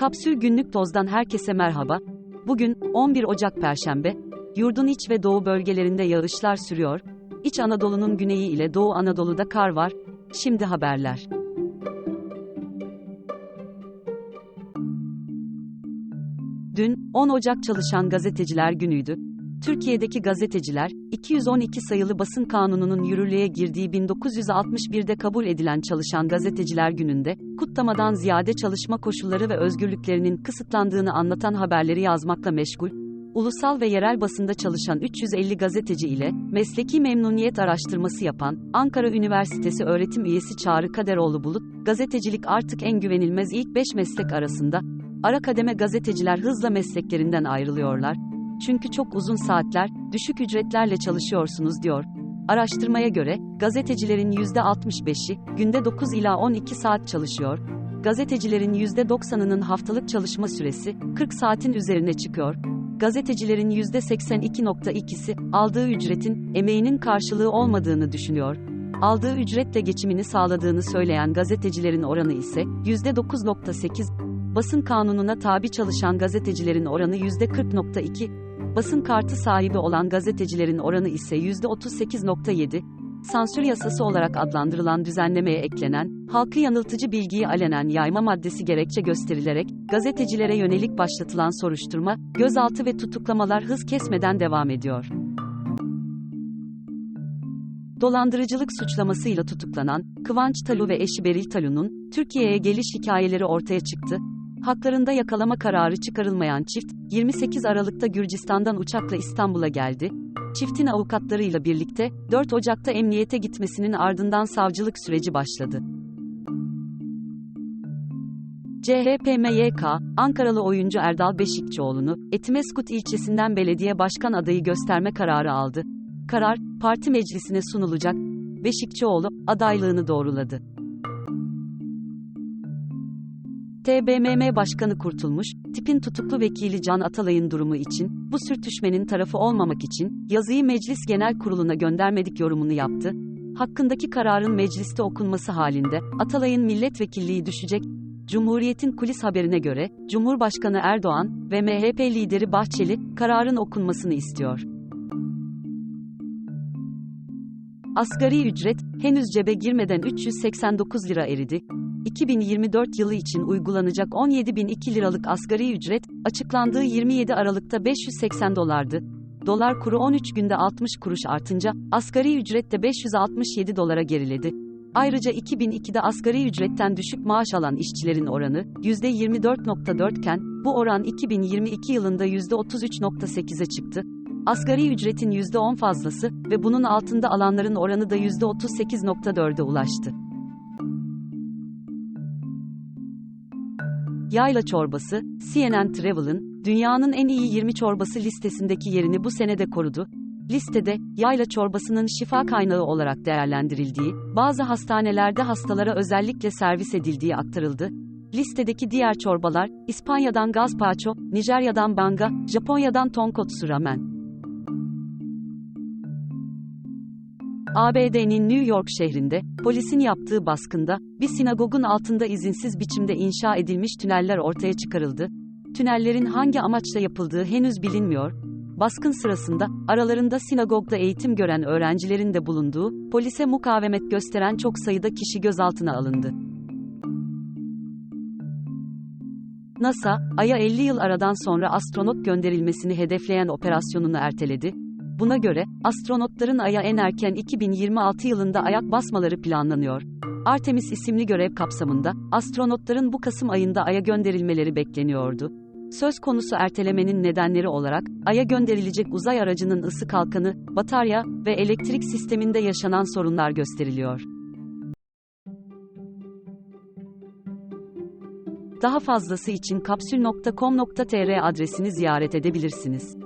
Kapsül Günlük Toz'dan herkese merhaba. Bugün 11 Ocak Perşembe. Yurdun iç ve doğu bölgelerinde yağışlar sürüyor. İç Anadolu'nun güneyi ile Doğu Anadolu'da kar var. Şimdi haberler. Dün 10 Ocak Çalışan Gazeteciler Günü'ydü. Türkiye'deki gazeteciler, 212 sayılı basın kanununun yürürlüğe girdiği 1961'de kabul edilen Çalışan Gazeteciler Günü'nde, kutlamadan ziyade çalışma koşulları ve özgürlüklerinin kısıtlandığını anlatan haberleri yazmakla meşgul, ulusal ve yerel basında çalışan 350 gazeteci ile mesleki memnuniyet araştırması yapan Ankara Üniversitesi öğretim üyesi Çağrı Kaderoğlu Bulut, gazetecilik artık en güvenilmez ilk 5 meslek arasında, ara kademe gazeteciler hızla mesleklerinden ayrılıyorlar, çünkü çok uzun saatler, düşük ücretlerle çalışıyorsunuz diyor. Araştırmaya göre, gazetecilerin %65'i, günde 9 ila 12 saat çalışıyor. Gazetecilerin %90'ının haftalık çalışma süresi, 40 saatin üzerine çıkıyor. Gazetecilerin %82.2'si, aldığı ücretin, emeğinin karşılığı olmadığını düşünüyor. Aldığı ücretle geçimini sağladığını söyleyen gazetecilerin oranı ise, %9.8, basın kanununa tabi çalışan gazetecilerin oranı %40.2, basın kartı sahibi olan gazetecilerin oranı ise %38.7, sansür yasası olarak adlandırılan düzenlemeye eklenen, halkı yanıltıcı bilgiyi alenen yayma maddesi gerekçe gösterilerek, gazetecilere yönelik başlatılan soruşturma, gözaltı ve tutuklamalar hız kesmeden devam ediyor. Dolandırıcılık suçlamasıyla tutuklanan, Kıvanç Talu ve eşi Beril Talu'nun, Türkiye'ye geliş hikayeleri ortaya çıktı, Haklarında yakalama kararı çıkarılmayan çift, 28 Aralık'ta Gürcistan'dan uçakla İstanbul'a geldi. Çiftin avukatlarıyla birlikte, 4 Ocak'ta emniyete gitmesinin ardından savcılık süreci başladı. CHP-MYK, Ankaralı oyuncu Erdal Beşikçioğlu'nu, Etimeskut ilçesinden belediye başkan adayı gösterme kararı aldı. Karar, parti meclisine sunulacak. Beşikçioğlu, adaylığını doğruladı. TBMM Başkanı Kurtulmuş, tipin tutuklu vekili Can Atalay'ın durumu için, bu sürtüşmenin tarafı olmamak için, yazıyı Meclis Genel Kurulu'na göndermedik yorumunu yaptı. Hakkındaki kararın mecliste okunması halinde, Atalay'ın milletvekilliği düşecek. Cumhuriyet'in kulis haberine göre, Cumhurbaşkanı Erdoğan ve MHP lideri Bahçeli, kararın okunmasını istiyor. Asgari ücret, henüz cebe girmeden 389 lira eridi. 2024 yılı için uygulanacak 17.002 liralık asgari ücret, açıklandığı 27 Aralık'ta 580 dolardı. Dolar kuru 13 günde 60 kuruş artınca, asgari ücret de 567 dolara geriledi. Ayrıca 2002'de asgari ücretten düşük maaş alan işçilerin oranı, %24.4 iken, bu oran 2022 yılında %33.8'e çıktı. Asgari ücretin %10 fazlası ve bunun altında alanların oranı da %38.4'e ulaştı. Yayla çorbası, CNN Travel'ın, dünyanın en iyi 20 çorbası listesindeki yerini bu senede korudu. Listede, yayla çorbasının şifa kaynağı olarak değerlendirildiği, bazı hastanelerde hastalara özellikle servis edildiği aktarıldı. Listedeki diğer çorbalar, İspanya'dan gazpacho, Nijerya'dan banga, Japonya'dan tonkotsu ramen. ABD'nin New York şehrinde, polisin yaptığı baskında, bir sinagogun altında izinsiz biçimde inşa edilmiş tüneller ortaya çıkarıldı. Tünellerin hangi amaçla yapıldığı henüz bilinmiyor. Baskın sırasında, aralarında sinagogda eğitim gören öğrencilerin de bulunduğu, polise mukavemet gösteren çok sayıda kişi gözaltına alındı. NASA, Ay'a 50 yıl aradan sonra astronot gönderilmesini hedefleyen operasyonunu erteledi, Buna göre, astronotların Ay'a en erken 2026 yılında ayak basmaları planlanıyor. Artemis isimli görev kapsamında, astronotların bu Kasım ayında Ay'a gönderilmeleri bekleniyordu. Söz konusu ertelemenin nedenleri olarak, Ay'a gönderilecek uzay aracının ısı kalkanı, batarya ve elektrik sisteminde yaşanan sorunlar gösteriliyor. Daha fazlası için kapsül.com.tr adresini ziyaret edebilirsiniz.